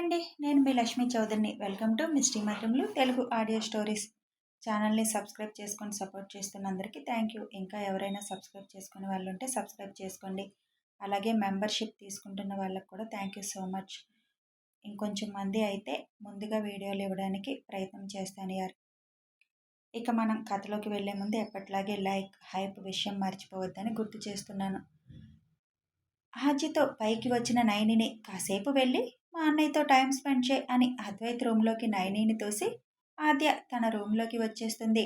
అండి. నేను మీ లక్ష్మీ చౌదరిని. వెల్కమ్ టు మిస్టీ మాత్రంలో తెలుగు ఆడియో స్టోరీస్. ఛానల్ని సబ్స్క్రైబ్ చేసుకొని సపోర్ట్ చేస్తున్న అందరికీ థ్యాంక్ యూ. ఇంకా ఎవరైనా సబ్స్క్రైబ్ చేసుకునే వాళ్ళు ఉంటే సబ్స్క్రైబ్ చేసుకోండి. అలాగే మెంబర్షిప్ తీసుకుంటున్న వాళ్ళకి కూడా థ్యాంక్ యూ సో మచ్. ఇంకొంచెం మంది అయితే ముందుగా వీడియోలు ఇవ్వడానికి ప్రయత్నం చేస్తాను యార్. ఇక మనం కథలోకి వెళ్ళే ముందు ఎప్పటిలాగే లైక్ హైప్ విషయం మర్చిపోవద్దని గుర్తు చేస్తున్నాను. హాజీతో పైకి వచ్చిన నైనిని కాసేపు వెళ్ళి మా అన్నయ్యతో టైం స్పెండ్ చే అని అద్వైత్ రూమ్లోకి నయనీని తోసి ఆద్య తన రూమ్లోకి వచ్చేస్తుంది.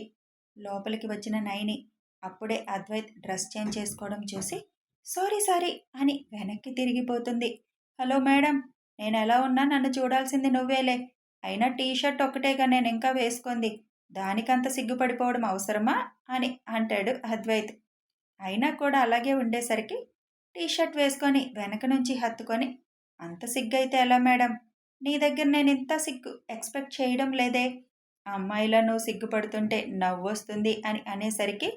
లోపలికి వచ్చిన నైని అప్పుడే అద్వైత్ డ్రెస్ చేంజ్ చేసుకోవడం చూసి సారీ సారీ అని వెనక్కి తిరిగిపోతుంది. హలో మేడం నేను ఎలా ఉన్నా నన్ను చూడాల్సింది నువ్వేలే. అయినా టీ షర్ట్ ఒక్కటేగా నేను ఇంకా వేసుకుంది. దానికంత సిగ్గుపడిపోవడం అవసరమా? అని అంటాడు అద్వైత్. అయినా కూడా అలాగే ఉండేసరికి టీ షర్ట్ వేసుకొని వెనక నుంచి హత్తుకొని అంత సిగ్గైతే ఎలా మేడం? నీ దగ్గర నేను ఇంత సిగ్గు ఎక్స్పెక్ట్ చేయడం లేదే. అమ్మాయిలను సిగ్గుపడుతుంటే నవ్వు వస్తుంది అని అనేసరికి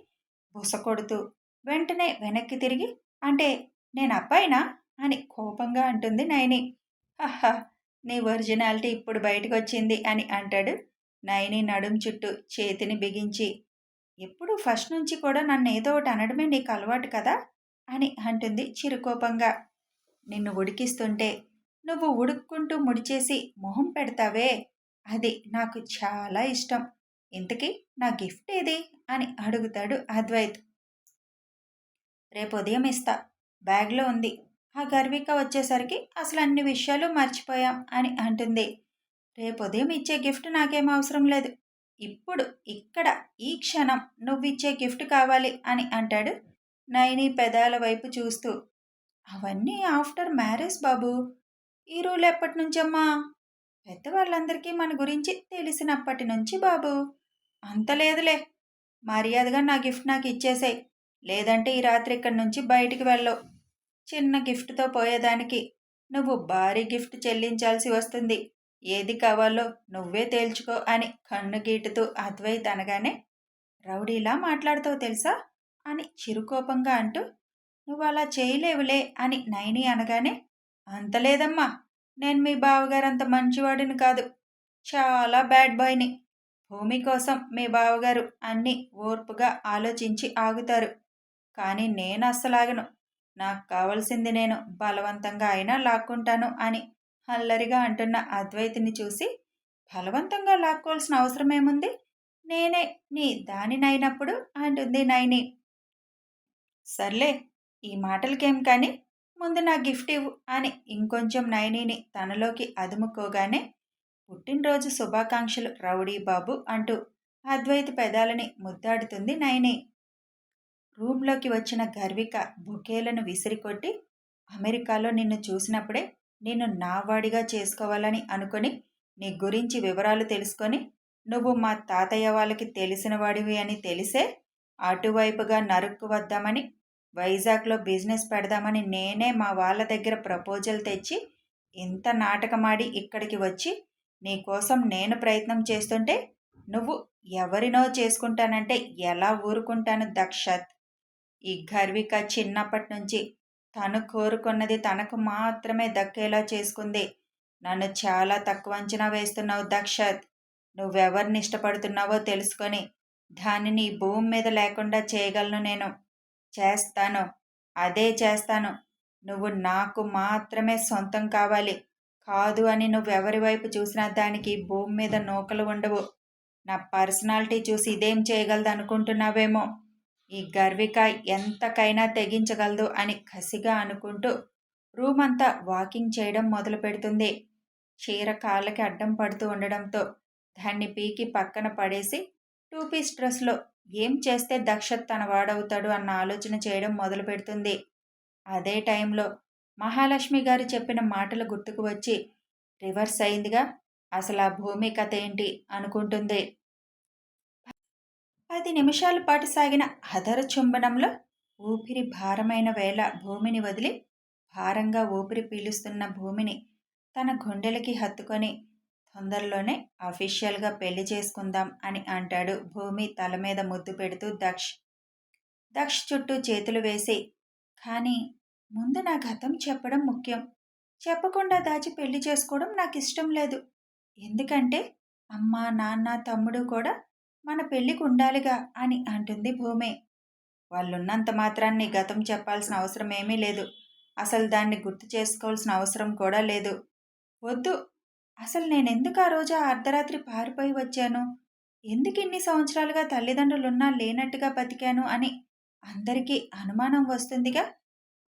బుస కొడుతూ వెంటనే వెనక్కి తిరిగి అంటే నేను అబ్బాయినా? అని కోపంగా అంటుంది నైని. హహా నీ ఒరిజినాలిటీ ఇప్పుడు బయటకు వచ్చింది అని అంటాడు నైని నడుం చుట్టూ చేతిని బిగించి. ఎప్పుడు ఫస్ట్ నుంచి కూడా నన్ను ఏదో ఒకటి అనడమే నీకు అలవాటు కదా? అని అంటుంది చిరుకోపంగా. నిన్ను ఉడికిస్తుంటే నువ్వు ఉడుక్కుంటూ ముడిచేసి మొహం పెడతావే? అది నాకు చాలా ఇష్టం. ఇంతకీ నా గిఫ్ట్ ఏది? అని అడుగుతాడు అద్వైత్. రేపు ఉదయం ఇస్తా. బ్యాగ్లో ఉంది. ఆ గర్విక వచ్చేసరికి అసలు అన్ని విషయాలు మర్చిపోయాం అని అంటుంది. రేపు ఉదయం ఇచ్చే గిఫ్ట్ నాకేం అవసరం లేదు. ఇప్పుడు ఇక్కడ ఈ క్షణం నువ్వు ఇచ్చే గిఫ్ట్ కావాలి అని అంటాడు నైని పెదాల వైపు చూస్తూ. అవన్నీ ఆఫ్టర్ మ్యారేజ్ బాబు. ఈ రూల్ ఎప్పటి నుంచమ్మా? పెద్దవాళ్ళందరికీ మన గురించి తెలిసినప్పటి నుంచి బాబు. అంత లేదులే. మర్యాదగా నా గిఫ్ట్ నాకు ఇచ్చేసాయి. లేదంటే ఈ రాత్రి ఇక్కడి నుంచి బయటికి వెళ్ళవు చిన్న గిఫ్ట్తో పోయేదానికి నువ్వు భారీ గిఫ్ట్ చెల్లించాల్సి వస్తుంది. ఏది కావాలో నువ్వే తేల్చుకో అని కన్ను గీటుతూ అద్వైత్ అనగానే రౌడీలా మాట్లాడుతావు తెలుసా? అని చిరుకోపంగా అంటూ నువ్వు అలా చేయలేవులే అని నైని అనగానే అంత లేదమ్మా. నేను మీ బావగారు అంత మంచివాడిని కాదు. చాలా బ్యాడ్ బాయ్ని. భూమి కోసం మీ బావగారు అన్ని ఓర్పుగా ఆలోచించి ఆగుతారు. కానీ నేను అస్సలాగను. నాకు కావలసింది నేను బలవంతంగా అయినా లాక్కుంటాను అని అల్లరిగా అంటున్న అద్వైతిని చూసి బలవంతంగా లాక్కోవాల్సిన అవసరమేముంది? నేనే నీ దానినైనప్పుడు అంటుంది నైని. సర్లే ఈ మాటలకేం కానీ ముందు నా గిఫ్ట్ ఇవ్వు అని ఇంకొంచెం నయనీని తనలోకి అదుముకోగానే పుట్టినరోజు శుభాకాంక్షలు రౌడీ బాబు అంటూ అద్వైత పెదాలని ముద్దాడుతుంది నయని. రూమ్లోకి వచ్చిన గర్విక బుకేలను విసిరికొట్టి అమెరికాలో నిన్ను చూసినప్పుడే నేను నావాడిగా చేసుకోవాలని అనుకొని నీ గురించి వివరాలు తెలుసుకొని నువ్వు మా తాతయ్య వాళ్ళకి తెలిసిన వాడివి అని తెలిసే అటువైపుగా నరుక్కు వద్దామని వైజాగ్లో బిజినెస్ పెడదామని నేనే మా వాళ్ళ దగ్గర ప్రపోజల్ తెచ్చి ఇంత నాటకమాడి ఇక్కడికి వచ్చి నీకోసం నేను ప్రయత్నం చేస్తుంటే నువ్వు ఎవరినో చేసుకుంటానంటే ఎలా ఊరుకుంటాను దక్షత్? ఈ గర్విక చిన్నప్పటి నుంచి తను కోరుకున్నది తనకు మాత్రమే దక్కేలా చేసుకుంది. నన్ను చాలా తక్కువ అంచనా వేస్తున్నావు దక్షత్. నువ్వెవరిని ఇష్టపడుతున్నావో తెలుసుకొని దానిని భూమి మీద లేకుండా చేయగలను నేను. చేస్తాను. అదే చేస్తాను. నువ్వు నాకు మాత్రమే సొంతం కావాలి. కాదు అని నువ్వెవరి వైపు చూసినా దానికి భూమి మీద నూకలు ఉండవు. నా పర్సనాలిటీ చూసి ఇదేం చేయగలదు అనుకుంటున్నావేమో ఈ గర్విక ఎంతకైనా తెగించగలదు అని కసిగా అనుకుంటూ రూమ్ అంతా వాకింగ్ చేయడం మొదలు పెడుతుంది. చీర కాళ్ళకి అడ్డం పడుతూ ఉండడంతో దాన్ని పీకి పక్కన పడేసి టూ పీస్ డ్రెస్లో ఏం చేస్తే దక్షత్ తన వాడవుతాడు అన్న ఆలోచన చేయడం మొదలు పెడుతుంది. అదే టైంలో మహాలక్ష్మి గారు చెప్పిన మాటలు గుర్తుకు వచ్చి రివర్స్ అయిందిగా అసలు ఆ భూమి కథ ఏంటి? అనుకుంటుంది. పది నిమిషాల పాటు సాగిన అదర చుంబనంలో ఊపిరి భారమైన వేళ భూమిని వదిలి భారంగా ఊపిరి పీలుస్తున్న భూమిని తన గుండెలకి హత్తుకొని తొందరలోనే అఫీషియల్గా పెళ్ళి చేసుకుందాం అని అంటాడు భూమి తల మీద ముద్దు పెడుతూ దక్ష్. దక్ష్ చుట్టూ చేతులు వేసి కానీ ముందు నా గతం చెప్పడం ముఖ్యం. చెప్పకుండా దాచి పెళ్ళి చేసుకోవడం నాకు ఇష్టం లేదు. ఎందుకంటే అమ్మ నాన్న తమ్ముడు కూడా మన పెళ్ళికి ఉండాలిగా అని అంటుంది భూమి. వాళ్ళున్నంత మాత్రాన్ని గతం చెప్పాల్సిన అవసరం ఏమీ లేదు. అసలు దాన్ని గుర్తు చేసుకోవాల్సిన అవసరం కూడా లేదు. వద్దు అసలు నేనెందుకు ఆ రోజు ఆ అర్ధరాత్రి పారిపోయి వచ్చాను? ఎందుకు ఇన్ని సంవత్సరాలుగా తల్లిదండ్రులున్నా లేనట్టుగా బతికాను అని అందరికీ అనుమానం వస్తుందిగా?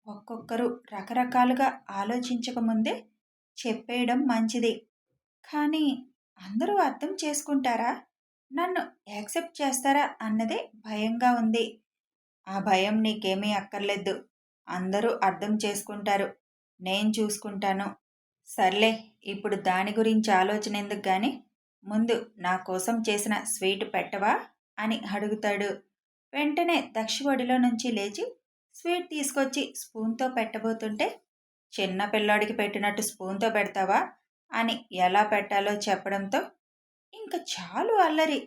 ఒక్కొక్కరు రకరకాలుగా ఆలోచించకముందే చెప్పేయడం మంచిది. కానీ అందరూ అర్థం చేసుకుంటారా? నన్ను యాక్సెప్ట్ చేస్తారా అన్నదే భయంగా ఉంది. ఆ భయం నీకేమీ అక్కర్లేదు. అందరూ అర్థం చేసుకుంటారు. నేను చూసుకుంటాను. సర్లే ఇప్పుడు దాని గురించి ఆలోచన ఎందుకు కానీ ముందు నా కోసం చేసిన స్వీట్ పెట్టవా? అని అడుగుతాడు. వెంటనే దక్ష ఒడిలో నుంచి లేచి స్వీట్ తీసుకొచ్చి స్పూన్తో పెట్టబోతుంటే చిన్న పిల్లాడికి పెట్టినట్టు స్పూన్తో పెడతావా? అని ఎలా పెట్టాలో చెప్పడంతో ఇంక చాలు అల్లరి.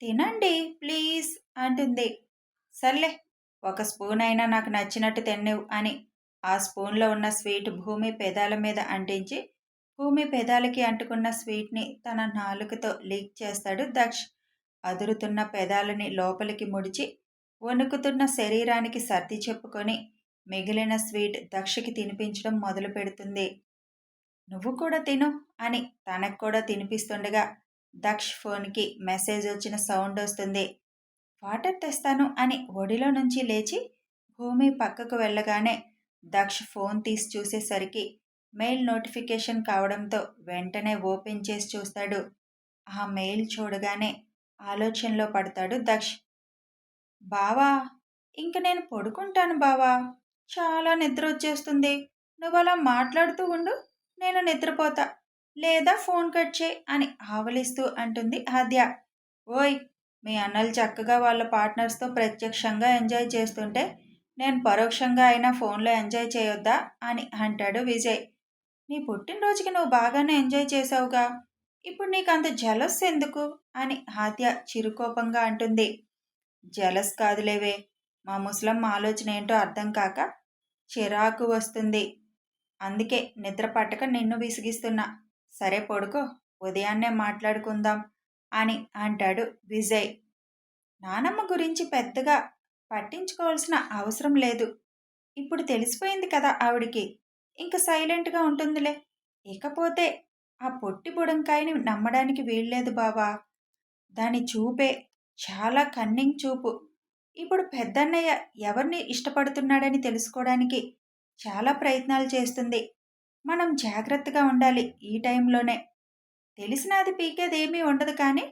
తినండి ప్లీజ్ అంటుంది. సర్లే ఒక స్పూన్ అయినా నాకు నచ్చినట్టు తిన్నేవు అని ఆ స్పూన్లో ఉన్న స్వీట్ భూమి పెదాల మీద అంటించి భూమి పెదాలకి అంటుకున్న స్వీట్ని తన నాలుకతో లీక్ చేస్తాడు దక్ష్. అదురుతున్న పెదాలని లోపలికి ముడిచి వణుకుతున్న శరీరానికి సర్ది చెప్పుకొని మిగిలిన స్వీట్ దక్షకి తినిపించడం మొదలు పెడుతుంది. నువ్వు కూడా తిను అని తనకు కూడా తినిపిస్తుండగా దక్ష్ ఫోన్కి మెసేజ్ వచ్చిన సౌండ్ వస్తుంది. వాటర్ తెస్తాను అని ఒడిలో నుంచి లేచి భూమి పక్కకు వెళ్ళగానే దక్ష్ ఫోన్ తీసి చూసేసరికి మెయిల్ నోటిఫికేషన్ కావడంతో వెంటనే ఓపెన్ చేసి చూస్తాడు. ఆ మెయిల్ చూడగానే ఆలోచనలో పడతాడు దక్ష్. బావా ఇంక నేను పడుకుంటాను బావా. చాలా నిద్ర వచ్చేస్తుంది. నువ్వు అలా మాట్లాడుతూ ఉండు నేను నిద్రపోతా. లేదా ఫోన్ కట్ చేయి అని ఆవలిస్తూ అంటుంది ఆద్య. ఓయ్ మీ అన్నలు చక్కగా వాళ్ళ పార్ట్నర్స్తో ప్రత్యక్షంగా ఎంజాయ్ చేస్తుంటే నేను పరోక్షంగా అయినా ఫోన్లో ఎంజాయ్ చేయొద్దా అని అంటాడు విజయ్. నీ పుట్టినరోజుకి నువ్వు బాగానే ఎంజాయ్ చేసావుగా ఇప్పుడు నీకు అంత జలస్ ఎందుకు? అని హాత్య చిరుకోపంగా అంటుంది. జలస్ కాదులేవే. మా ముసలమ్మ ఆలోచన ఏంటో అర్థం కాక చిరాకు వస్తుంది. అందుకే నిద్ర పట్టక నిన్ను విసిగిస్తున్నా. సరే పడుకో ఉదయాన్నే మాట్లాడుకుందాం అని అంటాడు విజయ్. నానమ్మ గురించి పెద్దగా పట్టించుకోవాల్సిన అవసరం లేదు. ఇప్పుడు తెలిసిపోయింది కదా ఆవిడికి. ఇంక సైలెంట్గా ఉంటుందిలే. ఇకపోతే ఆ పొట్టి బుడంకాయని నమ్మడానికి వీల్లేదు బావా. దాని చూపే చాలా కన్నింగ్ చూపు. ఇప్పుడు పెద్దన్నయ్య ఎవరిని ఇష్టపడుతున్నాడని తెలుసుకోవడానికి చాలా ప్రయత్నాలు చేస్తుంది. మనం జాగ్రత్తగా ఉండాలి ఈ టైంలోనే. తెలిసినది పీకేదేమీ ఉండదు కానీ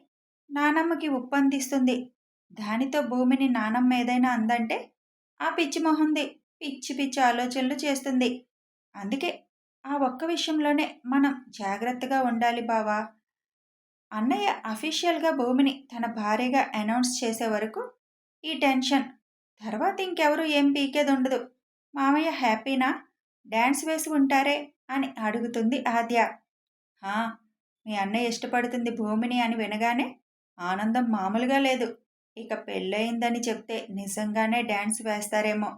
నానమ్మకి ఉప్పందిస్తుంది. దానితో భూమిని నానమ్మ ఏదైనా అందంటే ఆ పిచ్చి మొహంది పిచ్చి పిచ్చి ఆలోచనలు చేస్తుంది. అందుకే ఆ ఒక్క విషయంలోనే మనం జాగ్రత్తగా ఉండాలి బావా. అన్నయ్య అఫీషియల్గా భూమిని తన భార్యగా అనౌన్స్ చేసే వరకు ఈ టెన్షన్. తర్వాత ఇంకెవరు ఏం పీకేది ఉండదు. మామయ్య హ్యాపీనా? డ్యాన్స్ వేసి ఉంటారే అని అడుగుతుంది ఆద్య. మీ అన్నయ్య ఇష్టపడుతుంది భూమిని అని వినగానే ఆనందం మామూలుగా లేదు. ఇక పెళ్ళయిందని చెప్తే నిజంగానే డ్యాన్స్ వేస్తారేమో.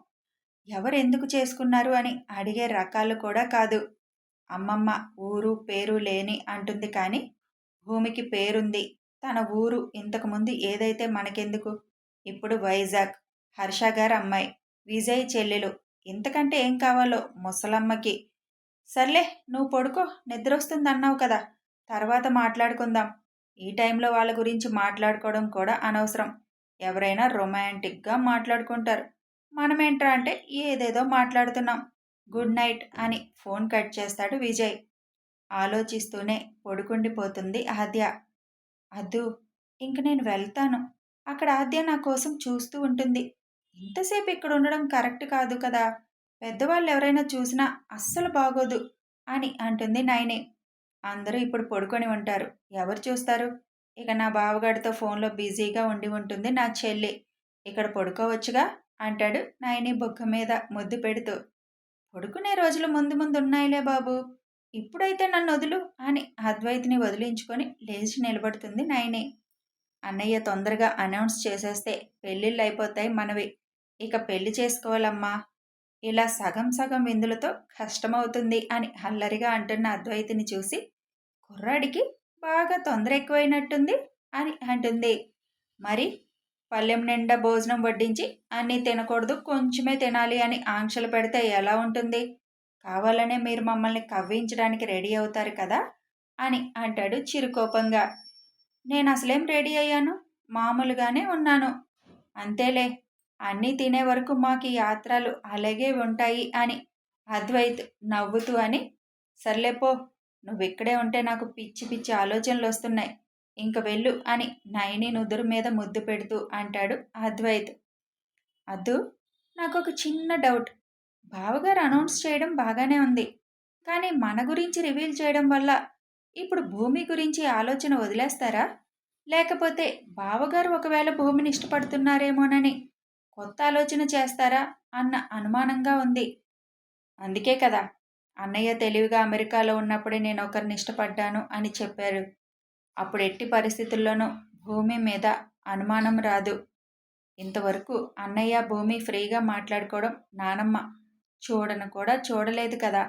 ఎవరు ఎందుకు చేసుకున్నారు అని అడిగే రకాలు కూడా కాదు. అమ్మమ్మ ఊరు పేరు లేని అంటుంది కానీ భూమికి పేరుంది. తన ఊరు ఇంతకుముందు ఏదైతే మనకెందుకు? ఇప్పుడు వైజాగ్. హర్ష గారు అమ్మాయి. విజయ్ చెల్లెలు. ఇంతకంటే ఏం కావాలో ముసలమ్మకి. సర్లే నువ్వు పడుకో. నిద్ర వస్తుంది అన్నావు కదా. తర్వాత మాట్లాడుకుందాం. ఈ టైంలో వాళ్ళ గురించి మాట్లాడుకోవడం కూడా అనవసరం. ఎవరైనా రొమాంటిక్గా మాట్లాడుకుంటారు. మనమేంట్రా అంటే ఏదేదో మాట్లాడుతున్నాం. గుడ్ నైట్ అని ఫోన్ కట్ చేస్తాడు విజయ్. ఆలోచిస్తూనే పడుకుండిపోతుంది ఆద్య. అద్దు ఇంక నేను వెళ్తాను. అక్కడ ఆద్య నా కోసం చూస్తూ ఉంటుంది. ఇంతసేపు ఇక్కడ ఉండడం కరెక్ట్ కాదు కదా. పెద్దవాళ్ళు ఎవరైనా చూసినా అస్సలు బాగోదు అని అంటుంది నాయని. అందరూ ఇప్పుడు పడుకొని ఉంటారు. ఎవరు చూస్తారు? ఇక నా బావగాడితో ఫోన్లో బిజీగా ఉండి ఉంటుంది నా చెల్లి. ఇక్కడ పడుకోవచ్చుగా? అంటాడు నాయని బొగ్గ మీద ముద్దు పెడుతూ. పడుకునే రోజులు ముందు ముందు ఉన్నాయిలే బాబు. ఇప్పుడైతే నన్ను వదులు అని అద్వైతిని వదిలించుకొని లేచి నిలబడుతుంది నాయని. అన్నయ్య తొందరగా అనౌన్స్ చేసేస్తే పెళ్ళిళ్ళు అయిపోతాయి మనవి. ఇక పెళ్ళి చేసుకోవాలమ్మా. ఇలా సగం సగం విందులతో కష్టమవుతుంది అని హల్లరిగా అంటున్న అద్వైతిని చూసి కుర్రాడికి బాగా తొందర ఎక్కువైనట్టుంది అని అంటుంది. మరి పల్లెం నిండా భోజనం వడ్డించి అన్నీ తినకూడదు కొంచెమే తినాలి అని ఆంక్షలు పెడితే ఎలా ఉంటుంది? కావాలనే మీరు మమ్మల్ని కవ్వించడానికి రెడీ అవుతారు కదా? అని అంటాడు చిరుకోపంగా. నేను అసలేం రెడీ అయ్యాను? మామూలుగానే ఉన్నాను. అంతేలే అన్నీ తినే వరకు మాకు యాత్రలు అలాగే ఉంటాయి అని అద్వైత్ నవ్వుతూ అని సర్లేపో నువ్వు ఇక్కడే ఉంటే నాకు పిచ్చి పిచ్చి ఆలోచనలు వస్తున్నాయి. ఇంక వెళ్ళు అని నయని నుదురు మీద ముద్దు పెడుతూ అంటాడు అద్వైత్. అద్దు నాకు ఒక చిన్న డౌట్. బావగారు అనౌన్స్ చేయడం బాగానే ఉంది. కానీ మన గురించి రివీల్ చేయడం వల్ల ఇప్పుడు భూమి గురించి ఆలోచన వదిలేస్తారా? లేకపోతే బావగారు ఒకవేళ భూమిని ఇష్టపడుతున్నారేమోనని కొత్త ఆలోచన చేస్తారా అన్న అనుమానంగా ఉంది. అందుకే కదా అన్నయ్య తెలివిగా అమెరికాలో ఉన్నప్పుడే నేను ఒకరిని ఇష్టపడ్డాను అని చెప్పారు. అప్పుడు ఎట్టి పరిస్థితుల్లోనూ భూమి మీద అనుమానం రాదు. ఇంతవరకు అన్నయ్య భూమి ఫ్రీగా మాట్లాడుకోవడం నానమ్మ చూడను కూడా చూడలేదు కదా.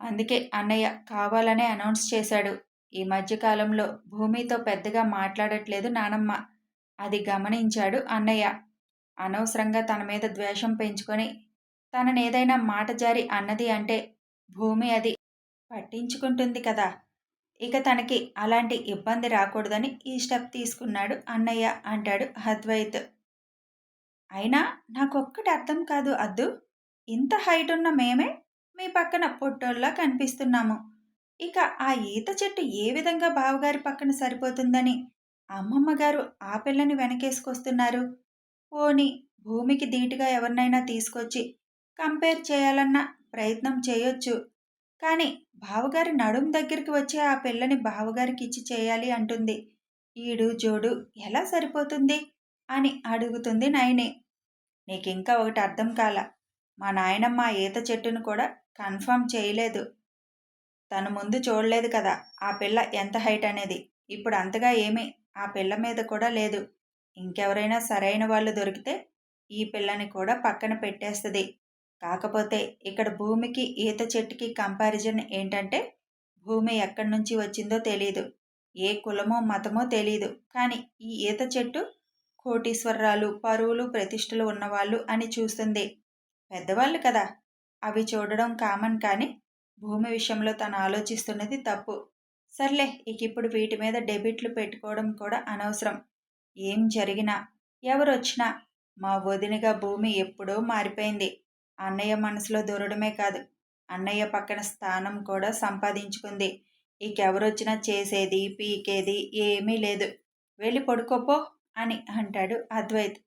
అందుకే అన్నయ్య కావాలనే అనౌన్స్ చేశాడు. ఈ మధ్యకాలంలో భూమితో పెద్దగా మాట్లాడట్లేదు నానమ్మ. అది గమనించాడు అన్నయ్య. అనవసరంగా తన మీద ద్వేషం పెంచుకొని తనని ఏదైనా మాట జారి అన్నది అంటే భూమి అది పట్టించుకుంటుంది కదా. ఇక తనకి అలాంటి ఇబ్బంది రాకూడదని ఈ స్టెప్ తీసుకున్నాడు అన్నయ్య అంటాడు అద్వైత్. అయినా నాకొక్కటి అర్థం కాదు అద్దు. ఇంత హైట్ ఉన్న మేమే మీ పక్కన పొట్టోల్లా కనిపిస్తున్నాము. ఇక ఆ ఈత చెట్టు ఏ విధంగా బావగారి పక్కన సరిపోతుందని అమ్మమ్మ గారు ఆ పిల్లని వెనకేసుకొస్తున్నారు. పోని భూమికి ధీటుగా ఎవరినైనా తీసుకొచ్చి కంపేర్ చేయాలన్న ప్రయత్నం చేయొచ్చు. కానీ బావగారి నడుం దగ్గరికి వచ్చే ఆ పిల్లని బావగారికి ఇచ్చి చేయాలి అంటుంది. ఈడు జోడు ఎలా సరిపోతుంది? అని అడుగుతుంది నయని. నీకింకా ఒకటి అర్థం కాల. మా నాయనమ్మ ఈత చెట్టును కూడా కన్ఫర్మ్ చేయలేదు. తను ముందు చూడలేదు కదా ఆ పిల్ల ఎంత హైట్ అనేది. ఇప్పుడు అంతగా ఏమీ ఆ పిల్ల మీద కూడా లేదు. ఇంకెవరైనా సరైన వాళ్ళు దొరికితే ఈ పిల్లని కూడా పక్కన పెట్టేస్తుంది. కాకపోతే ఇక్కడ భూమికి ఈత చెట్టుకి కంపారిజన్ ఏంటంటే భూమి ఎక్కడి నుంచి వచ్చిందో తెలియదు ఏ కులమో మతమో తెలియదు కానీ ఈ ఈత చెట్టు కోటీశ్వరరాలు పరువులు ప్రతిష్టలు ఉన్నవాళ్ళు అని చూస్తుంది. పెద్దవాళ్ళు కదా. అవి చూడడం కామన్ కానీ భూమి విషయంలో తను ఆలోచిస్తున్నది తప్పు. సర్లే ఇక ఇప్పుడు వీటి మీద డెబిట్లు పెట్టుకోవడం కూడా అనవసరం. ఏం జరిగినా ఎవరొచ్చినా మా వదినగా భూమి ఎప్పుడో మారిపోయింది. అన్నయ్య మనసులో దూరడమే కాదు. అన్నయ్య పక్కన స్థానం కూడా సంపాదించుకుంది. ఇకెవరొచ్చినా చేసేది పీకేది ఏమీ లేదు. వెళ్ళి పడుకోపో అని అంటాడు అద్వైత్.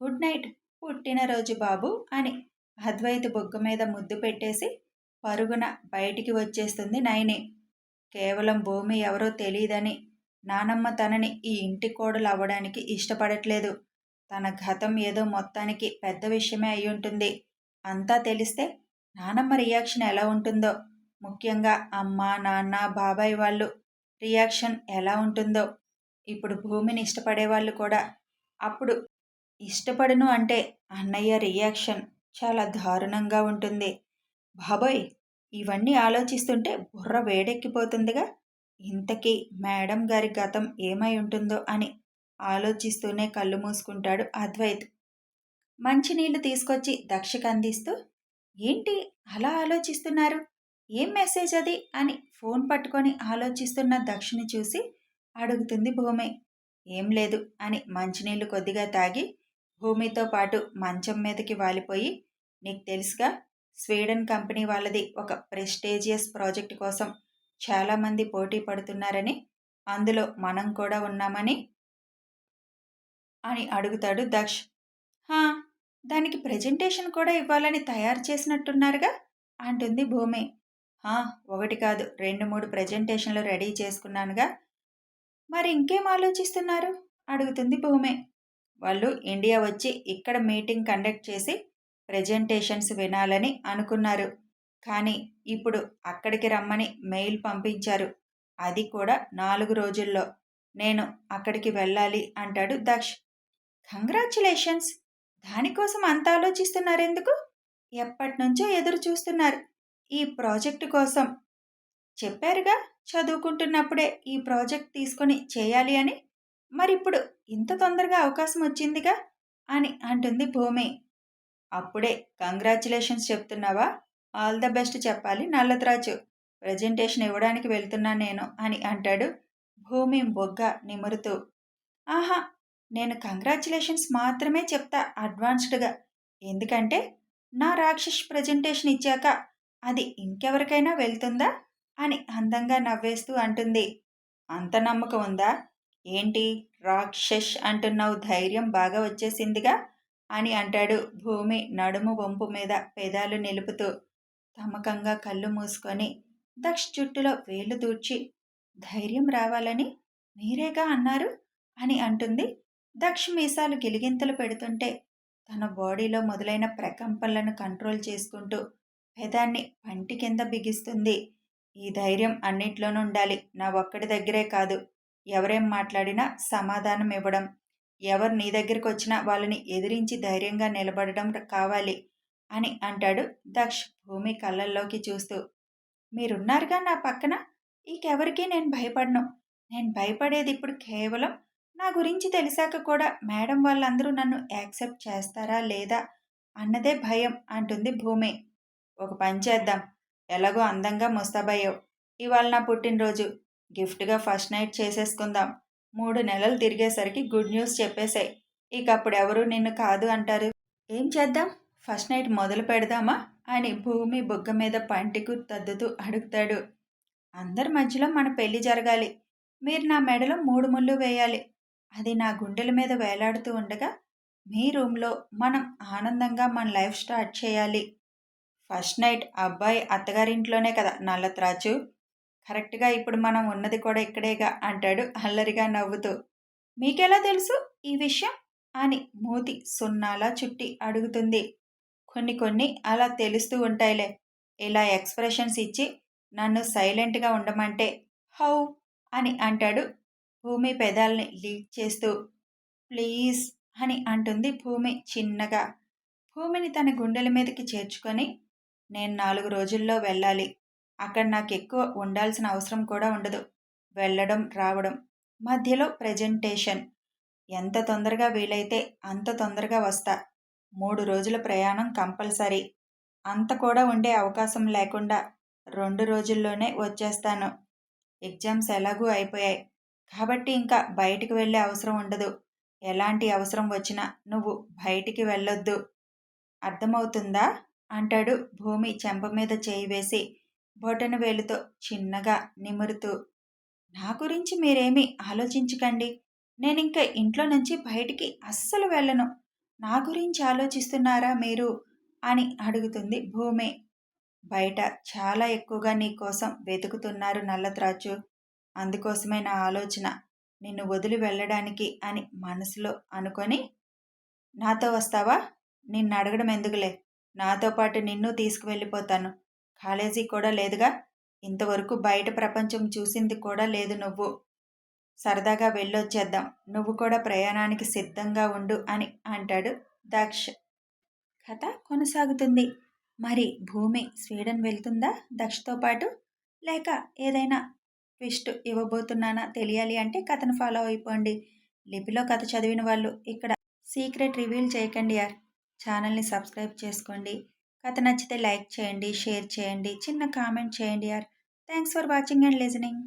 గుడ్ నైట్ పుట్టినరోజు బాబు అని అద్వైత్ బొగ్గ మీద ముద్దు పెట్టేసి పరుగున బయటికి వచ్చేస్తుంది నైని. కేవలం భూమి ఎవరో తెలియదని నానమ్మ తనని ఈ ఇంటి కోడలు అవ్వడానికి ఇష్టపడట్లేదు. తన గతం ఏదో మొత్తానికి పెద్ద విషయమే అయి ఉంటుంది అంతా తెలిస్తే నానమ్మ రియాక్షన్ ఎలా ఉంటుందో. ముఖ్యంగా అమ్మ నాన్న బాబాయ్ వాళ్ళు రియాక్షన్ ఎలా ఉంటుందో. ఇప్పుడు భూమిని ఇష్టపడే వాళ్ళు కూడా అప్పుడు ఇష్టపడను అంటే అన్నయ్య రియాక్షన్ చాలా దారుణంగా ఉంటుంది. బాబోయ్ ఇవన్నీ ఆలోచిస్తుంటే బుర్ర వేడెక్కిపోతుందిగా. ఇంతకీ మేడం గారి గతం ఏమై ఉంటుందో అని ఆలోచిస్తూనే కళ్ళు మూసుకుంటాడు అద్వైత్. మంచినీళ్ళు తీసుకొచ్చి దక్షకు అందిస్తూ ఏంటి అలా ఆలోచిస్తున్నారు? ఏం మెసేజ్ అది? అని ఫోన్ పట్టుకొని ఆలోచిస్తున్న దక్షిని చూసి అడుగుతుంది భూమి. ఏం లేదు అని మంచినీళ్ళు కొద్దిగా తాగి భూమితో పాటు మంచం మీదకి వాలిపోయి నీకు తెలుసుగా స్వీడన్ కంపెనీ వాళ్ళది ఒక ప్రెస్టేజియస్ ప్రాజెక్ట్ కోసం చాలామంది పోటీ పడుతున్నారని అందులో మనం కూడా ఉన్నామని అని అడుగుతాడు దక్ష్. హా దానికి ప్రజెంటేషన్ కూడా ఇవ్వాలని తయారు చేసినట్టున్నారుగా? అంటుంది భూమి. ఒకటి కాదు. రెండు మూడు ప్రజెంటేషన్లు రెడీ చేసుకున్నానుగా. మరి ఇంకేం ఆలోచిస్తున్నారు? అడుగుతుంది భూమి. వాళ్ళు ఇండియా వచ్చి ఇక్కడ మీటింగ్ కండక్ట్ చేసి ప్రజెంటేషన్స్ వినాలని అనుకున్నారు. కానీ ఇప్పుడు అక్కడికి రమ్మని మెయిల్ పంపించారు. అది కూడా నాలుగు రోజుల్లో. నేను అక్కడికి వెళ్ళాలి అంటాడు దక్ష్. కంగ్రాచులేషన్స్! దానికోసం అంత ఆలోచిస్తున్నారెందుకు ఎప్పటినుంచో ఎదురు చూస్తున్నారు. ఈ ప్రాజెక్టు కోసం. చెప్పారుగా చదువుకుంటున్నప్పుడే ఈ ప్రాజెక్ట్ తీసుకొని చేయాలి అని. మరిప్పుడు ఇంత తొందరగా అవకాశం వచ్చిందిగా అని అంటుంది భూమి. అప్పుడే కంగ్రాచులేషన్స్ చెప్తున్నావా? ఆల్ ద బెస్ట్ చెప్పాలి నల్లత్రాచు ప్రజెంటేషన్ ఇవ్వడానికి వెళ్తున్నాను నేను అని అంటాడు భూమి బొగ్గ నిమురుతూ. ఆహా నేను కంగ్రాచులేషన్స్ మాత్రమే చెప్తా అడ్వాన్స్డ్గా ఎందుకంటే నా రాక్షస్ ప్రజెంటేషన్ ఇచ్చాక అది ఇంకెవరికైనా వెళ్తుందా అని అందంగా నవ్వేస్తూ అంటుంది. అంత నమ్మకం ఉందా? ఏంటి రాక్షస్ అంటున్నావు ధైర్యం బాగా వచ్చేసిందిగా అని అంటాడు భూమి నడుము వంపు మీద పెదాలు నిలుపుతూ. తమకంగా కళ్ళు మూసుకొని దక్ష చుట్టులో వేలు దూర్చి ధైర్యం రావాలని మీరేగా అన్నారు? అని అంటుంది దక్ష మీసాలు గిలిగింతలు పెడుతుంటే తన బాడీలో మొదలైన ప్రకంపనలను కంట్రోల్ చేసుకుంటూ పెదాన్ని పంటి కింద బిగిస్తుంది. ఈ ధైర్యం అన్నిట్లోనూ ఉండాలి. నా ఒక్కడి దగ్గరే కాదు. ఎవరేం మాట్లాడినా సమాధానం ఇవ్వడం. ఎవరు నీ దగ్గరికి వచ్చినా వాళ్ళని ఎదిరించి ధైర్యంగా నిలబడడం కావాలి అని అంటాడు దక్ష్ భూమి కళ్ళల్లోకి చూస్తూ. మీరున్నారుగా నా పక్కన? ఇంకెవరికి నేను భయపడను. నేను భయపడేది ఇప్పుడు కేవలం నా గురించి తెలిసాక కూడా మేడం వాళ్ళందరూ నన్ను యాక్సెప్ట్ చేస్తారా లేదా అన్నదే భయం అంటుంది భూమి. ఒక పని చేద్దాం. ఎలాగో అందంగా ముస్తాబయ్యావు. ఇవాళ నా పుట్టినరోజు. గిఫ్ట్గా ఫస్ట్ నైట్ చేసేసుకుందాం. మూడు నెలలు తిరిగేసరికి గుడ్ న్యూస్ చెప్పేశాయి. ఇక అప్పుడు ఎవరు నిన్ను కాదు అంటారు? ఏం చేద్దాం? ఫస్ట్ నైట్ మొదలు పెడదామా? అని భూమి బుగ్గ మీద పంటికు తద్దుతూ అడుగుతాడు. అందరి మధ్యలో మన పెళ్ళి జరగాలి. మీరు నా మెడలో మూడు ముళ్ళు వేయాలి. అది నా గుండెల మీద వేలాడుతూ ఉండగా మీ రూమ్లో మనం ఆనందంగా మన లైఫ్ స్టార్ట్ చేయాలి. ఫస్ట్ నైట్ అబ్బాయి అత్తగారింట్లోనే కదా నల్లత్రాచు. కరెక్ట్గా ఇప్పుడు మనం ఉన్నది కూడా ఇక్కడేగా అంటాడు అల్లరిగా నవ్వుతూ. మీకెలా తెలుసు ఈ విషయం? అని మూతి సున్నాలా చుట్టి అడుగుతుంది. కొన్ని కొన్ని అలా తెలుస్తూ ఉంటాయిలే. ఇలా ఎక్స్ప్రెషన్స్ ఇచ్చి నన్ను సైలెంట్గా ఉండమంటే హౌ? అని అంటాడు భూమి పెదాల్ని లీక్ చేస్తూ ప్లీజ్ అని అంటుంది భూమి చిన్నగా. భూమిని తన గుండెల మీదకి చేర్చుకొని నేను నాలుగు రోజుల్లో వెళ్ళాలి. అక్కడ నాకు ఎక్కువ ఉండాల్సిన అవసరం కూడా ఉండదు. వెళ్ళడం రావడం మధ్యలో ప్రజెంటేషన్. ఎంత తొందరగా వీలైతే అంత తొందరగా వస్తా. మూడు రోజుల ప్రయాణం కంపల్సరీ. అంత కూడా ఉండే అవకాశం లేకుండా రెండు రోజుల్లోనే వచ్చేస్తాను. ఎగ్జామ్స్ ఎలాగూ అయిపోయాయి. కాబట్టి ఇంకా బయటికి వెళ్ళే అవసరం ఉండదు. ఎలాంటి అవసరం వచ్చినా నువ్వు బయటికి వెళ్ళొద్దు. అర్థమవుతుందా? అంటాడు భూమి చెంప మీద చేయి వేసి బొటన వేలుతో చిన్నగా నిమురుతూ. నా గురించి మీరేమీ ఆలోచించకండి. నేను ఇంకా ఇంట్లో నుంచి బయటికి అస్సలు వెళ్ళను. నా గురించి ఆలోచిస్తున్నారా మీరు? అని అడుగుతుంది భూమి. బయట చాలా ఎక్కువగా నీ కోసం వెతుకుతున్నారు నల్లత్రాచు. అందుకోసమే నా ఆలోచన. నిన్ను వదిలి వెళ్ళడానికి అని మనసులో అనుకొని నాతో వస్తావా? నిన్ను అడగడం ఎందుకులే? నాతో పాటు నిన్ను తీసుకువెళ్ళిపోతాను. కాలేజీ కూడా లేదుగా? ఇంతవరకు బయట ప్రపంచం చూసింది కూడా లేదు నువ్వు. సరదాగా వెళ్ళొచ్చేద్దాం. నువ్వు కూడా ప్రయాణానికి సిద్ధంగా ఉండు అని అంటాడు దక్ష. కథ కొనసాగుతుంది. మరి భూమి స్వీడన్ వెళ్తుందా? దక్షతో పాటు? లేక ఏదైనా ట్విస్ట్ ఇవ్వబోతున్నానా? తెలియాలి అంటే కథను ఫాలో అయిపోండి. లిపిలో కథ చదివిన వాళ్ళు ఇక్కడ సీక్రెట్ రివీల్ చేయకండి యార్. ఛానల్ని సబ్స్క్రైబ్ చేసుకోండి. కథ నచ్చితే లైక్ చేయండి షేర్ చేయండి చిన్న కామెంట్ చేయండి యార్. Thanks for watching and listening.